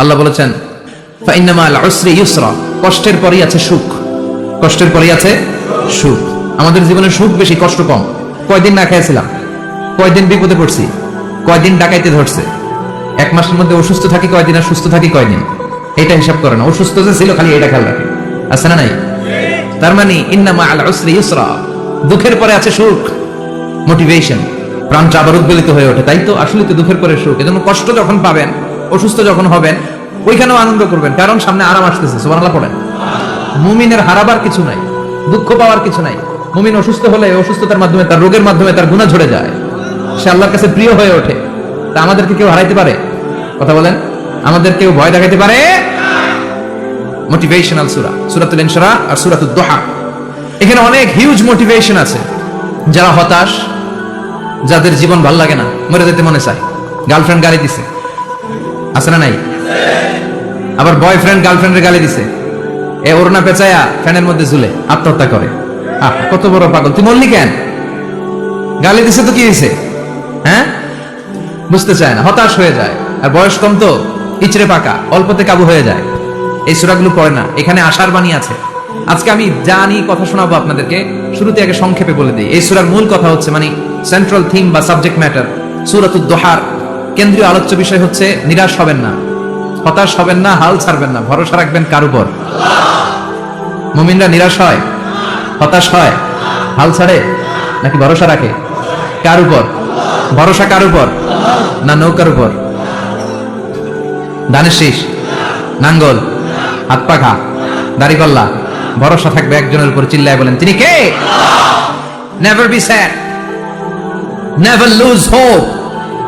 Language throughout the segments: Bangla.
আল্লাহ বলেছেন কষ্টের পরেই আছে সুখ। কষ্টের পরেই আছে সুখ। আমাদের জীবনে সুখ বেশি, কষ্ট কম। কয়দিন না খেয়েছিলাম, কয়দিন বিপদে পড়ছি, কয়দিন ডাকাইতে ধরছে। এক মাসের মধ্যে অসুস্থ থাকি কয়দিন আর সুস্থ থাকি কয়দিন? এটা হিসাব করে না। অসুস্থ যে ছিল খালি এটা খেয়াল রাখে। আছে না নাই? তার মানে ইন্নামা আল উসরি ইউসরা দুঃখের পরে আছে সুখ। মোটিভেশন প্রাণটা আবার উদ্বেলিত হয়ে ওঠে। তাই তো আসলে তো দুঃখের পরে সুখ। এজন্য কষ্ট যখন পাবেন অসুস্থ যখন হবেন, ওইখানেও আনন্দ করবেন। কারণ সামনে আরাম আসতেছে, সুবহানাল্লাহ পড়েন। মুমিনের হারাবার কিছু নাই, দুঃখ পাওয়ার কিছু নাই। মুমিন অসুস্থ হলে অসুস্থতার মাধ্যমে, তার রোগের মাধ্যমে তার গুণা ঝরে যায়। সে আল্লাহর কাছে প্রিয় হয়ে ওঠে। তা আমাদেরকে কেউ হারাইতে পারে? কথা বলেন। আমাদের কেউ ভয় দেখাইতে পারে? মোটিভেশনাল সুরা, সুরাতুল ইনশরা আর সুরাতুল দোহা। এখানে অনেক হিউজ মোটিভেশন আছে। যারা হতাশ, যাদের জীবন ভালো লাগে না, মরে যেতে মনে চায়। গার্লফ্রেন্ড গালি দিছে। আছে না নাই? আবার বয়ফ্রেন্ড গার্লফ্রেন্ডের গালি দিছে। এ ওরনা পেঁচায়া ফ্যানের মধ্যে ঝুলে আত্মহত্যা করে। কত বড় পাগল। তুই মরলি কেন? গালি দিছে তো কি হয়েছে হ্যাঁ? বুঝতে চায় না, হতাশ হয়ে যায়। আর বয়স কম তো, ইচড়ে পাকা, অল্পতে কাবু হয়ে যায়। এই সুরাগুলো পড়ে না, এখানে আশার বাণী আছে। আজকে আমি জানি কথা শোনাবো আপনাদেরকে শুরুতে আগে সংক্ষেপে বলে দিই। এই সুরার মূল কথা হচ্ছে মানে সেন্ট্রাল থিম বা সাবজেক্ট ম্যাটার সুরাতুদ দোহার। কেন্দ্রীয় আলোচ্য বিষয় হচ্ছে, নিরাশ হবেন না। হতাশ হবেন না, হাল ছাড়বেন না, ভরসা রাখবেন কার উপর? মুমিনরা নিরাশ হয়, হতাশ হয়, হাল ছাড়ে নাকি ভরসা রাখে? কার উপর? ভরসা কার উপর? না নৌকার উপর? ধানের শীষ, নাঙ্গল হাত পাখা দাড়িগল্লা ভরসা থাকবে একজনের উপর, চিল্লায় বলেন, তিনি কে? Never be sad never lose hope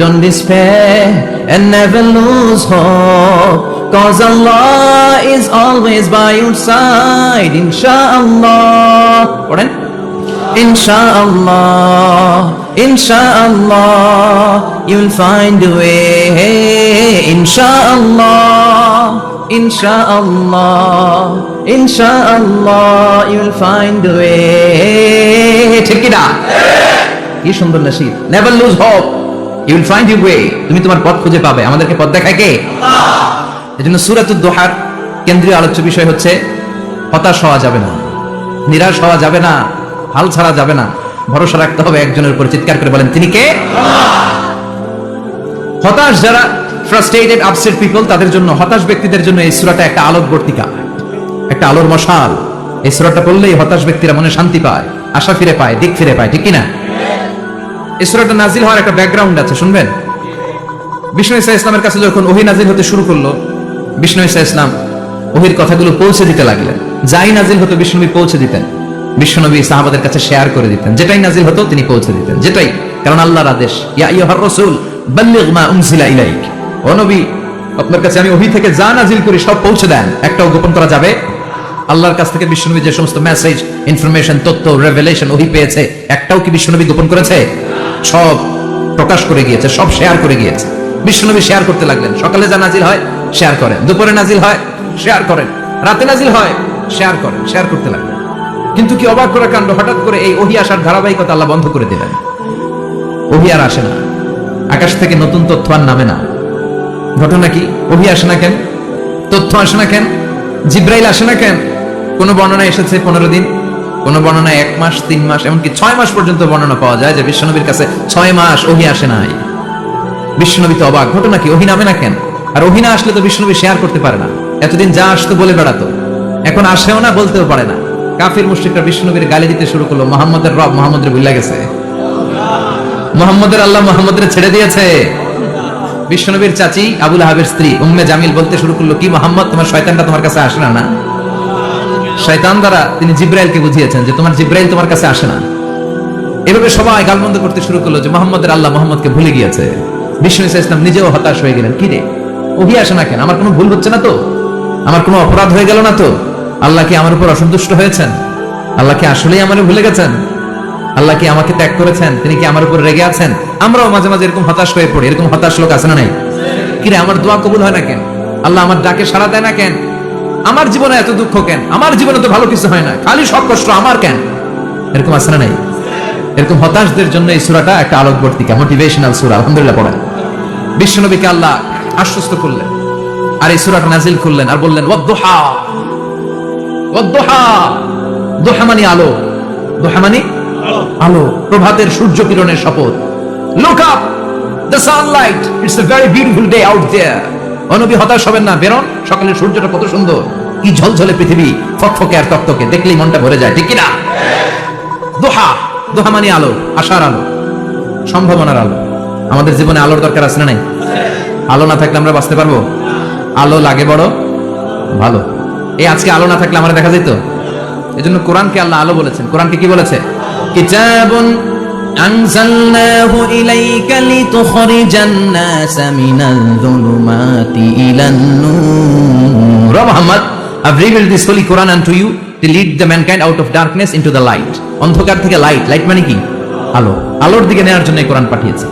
Don't despair and never lose hope. Cause Allah is always by your side, Insha'Allah. পড়েন Insha'Allah, Insha'Allah, you'll find a way. Insha'Allah, Insha'Allah, Insha'Allah, you'll find a way. ঠিক কি না কি never lose hope you will find you way তুমি তোমার পথ খুঁজে পাবে। আমাদেরকে পথ দেখায় কে? এজন্য সূরাতুদ দোহার কেন্দ্রীয় আলোচ্য বিষয় হচ্ছে হতাশ হওয়া যাবে না নিরাশ হওয়া যাবে না হাল ছাড়া যাবে না। ভরসা রাখতে হবে একজনের উপর। চিৎকার করে বলেন তিনি কে? হতাশ যারা ফ্রাস্ট্রেটেড আপসেট পিপল তাদের জন্য হতাশ ব্যক্তিদের জন্য এই সুরাটা একটা আলোকবর্তিকা একটা আলোর মশাল। এই সুরাটা পড়লেই হতাশ ব্যক্তিরা মনে শান্তি পায় আশা ফিরে পায় দিক ফিরে পায় ঠিক কিনা? এই সুরাটা নাজিল হওয়ার একটা ব্যাকগ্রাউন্ড আছে, শুনবেন? বিষ্ণু ইসা ইসলামের কাছে যখন ওহি নাজিল হতে শুরু করল, বিষ্ণু ইসা ইসলাম ওহির কথাগুলো পৌঁছে দিতে লাগলেন। যাই নাজিল হতো বিষ্ণুবী পৌঁছে দিতেন। বিশ্বনবী সাহাবাদের কাছে শেয়ার করে দিতেন। যেটাই নাজিল হতো, তিনি পৌঁছে দিতেন। যেটাই, কারণ আল্লাহর আদেশ, ইয়া আইয়ুহার রাসূল, বাল্লিগ মা উনজিলা ইলাইক। ও নবী, আপনার কাছে আমি ওহি থেকে যা নাজিল করি, সব পৌঁছে দেন। একটাও গোপন করা যাবে? আল্লাহর কাছ থেকে বিশ্বনবী যে সমস্ত মেসেজ ইনফরমেশন তথ্য রেভেলেশন ওহি পেয়েছে, একটাও কি বিশ্বনবী গোপন করেছে? সব প্রকাশ করে গিয়েছে, সব শেয়ার করে গিয়েছে। বিশ্বনবী শেয়ার করতে লাগলেন। সকালে যা নাজিল হয় শেয়ার করেন। দুপুরে নাজিল হয় শেয়ার করেন। রাতে নাজিল হয় শেয়ার করেন শেয়ার করতে লাগলেন। কিন্তু কি অবাক করা কাণ্ড? হঠাৎ করে এই ওহি আসার ধারাবাহিকতা আল্লাহ বন্ধ করে দিলেন। ওহি আর আসে না। আকাশ থেকে নতুন তথ্য আর নামে না। ঘটনা কি? ওহি আসে না কেন? তথ্য আসে না কেন? জিব্রাইল আসে না কেন? কোন বর্ণনা এসেছে পনেরো দিন? কোন বর্ণনায় এক মাস, তিন মাস, এমনকি ছয় মাস পর্যন্ত বর্ণনা পাওয়া যায় যে বিশ্বনবীর কাছে ছয় মাস ওহি আসে নাই। বিশ্বনবী তো অবাক। ঘটনা কি? ওহি নামে না কেন? আর ওহি না আসলে তো বিশ্বনবী শেয়ার করতে পারে না। এতদিন যা আসতো বলে বেড়াতো। এখন আসেও না, বলতেও পারে না। কাফির, মুশ্রিকরা বিষ্ণুনবীর গালি দিতে শুরু করল। মোহাম্মদের রব মোহাম্মদের ভুলে গেছে। মোহাম্মদের আল্লাহ মোহাম্মদের ছেড়ে দিয়েছে। বিশ্বনবীর চাচি আবুল আহাবের স্ত্রী উম্মে জামিল বলতে শুরু করল, কি মোহাম্মদ, তোমার শয়তানটা তোমার কাছে আসে না না? শয়তান দ্বারা তিনি জিব্রাইলকে বুঝিয়েছেন যে তোমার জিব্রাইল তোমার কাছে আসে না। এভাবে সবাই গালমন্দ করতে শুরু করল যে মোহাম্মদের আল্লাহ মোহাম্মদকে ভুলে গিয়েছে। বিষ্ণু ইসলাম নিজেও হতাশ হয়ে গেলেন, কি রে? ওহি আসে না কেন? আমার কোনো ভুল হচ্ছে না তো? আমার কোনো অপরাধ হয়ে গেল না তো? আল্লাহ কি আমার উপর অসন্তুষ্ট হয়েছেন? আল্লাহ কি আসলেই আমার ভুলে গেছেন? আল্লাহ কি আমাকে ত্যাগ করেছেন? তিনি কি আমার উপর রেগে আছেন? আমরাও মাঝে মাঝে এরকম হতাশ হয়ে পড়ি, এরকম হতাশ লোক আছে না নাই? কিরে আমার দোয়া কবুল হয় না কেন? আল্লাহ আমার ডাকে সাড়া দেয় না কেন? আমার জীবনে এত দুঃখ কেন? আমার জীবনে তো ভালো কিছু হয় না। খালি সব কষ্ট আমার কেন? এরকম আছে না নাই? এরকম হতাশদের জন্য এই সুরাটা একটা আলোকবর্তিকা মোটিভেশনাল সুরা, আলহামদুলিল্লাহ পড়া বিশ্বনবীকে আল্লাহ আশ্বস্ত করলেন, আর এই সুরাটা নাজিল করলেন আর বললেন, ওয়াদ্দুহা ওয়াদ্দুহা, দোহা মানে আলো, দোহা মানে আলো, প্রভাতের সূর্য কিরণের শপথ। Look up the sunlight it's a very beautiful day out there অনবী হতাশ হবেন না, বেরোন, সকালের সূর্যটা কত সুন্দর। কি ঝলঝলে পৃথিবী ফকফকে আর তক্তকে? দেখলেই মনটা ভরে যায়, ঠিক কিনা? দোহা দোহা মানে আলো, আশার আলো, সম্ভাবনার আলো। আমাদের জীবনে আলোর দরকার আছে না নাই? আলো না থাকলে আমরা বাঁচতে পারব? আলো লাগে বড়, ভালো। এই আজকে আলো না থাকলে আমরা দেখা যেত এই জন্য কোরআনকে আল্লাহ আলো বলেছেন। কোরআনকে কি বলেছে? কিতাবুন I've revealed this holy Quran unto you to lead the mankind out of darkness into the light অন্ধকার থেকে light light মানে কি আলো আলোর দিকে নেওয়ার জন্য কোরআন পাঠিয়েছে